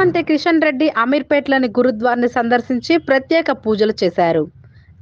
మంత్రి కిషన్ రెడ్డి అమీర్పేట్లోని గురుద్వార్ని సందర్శించి ప్రత్యేక పూజలు చేశారు.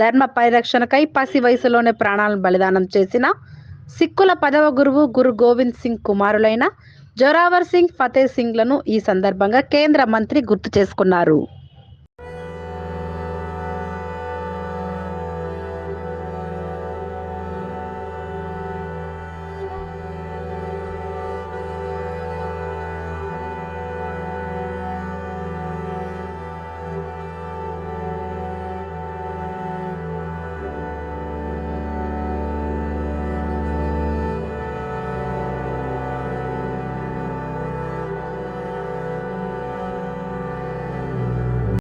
ధర్మ పరిరక్షణకై పసి వయసులోనే ప్రాణాలను బలిదానం చేసిన సిక్కుల పదవ గురువు గురు గోవింద్ సింగ్ కుమారులైన జోరావర్ సింగ్ ఫతే సింగ్లను ఈ సందర్భంగా కేంద్ర మంత్రి గుర్తు చేసుకున్నారు.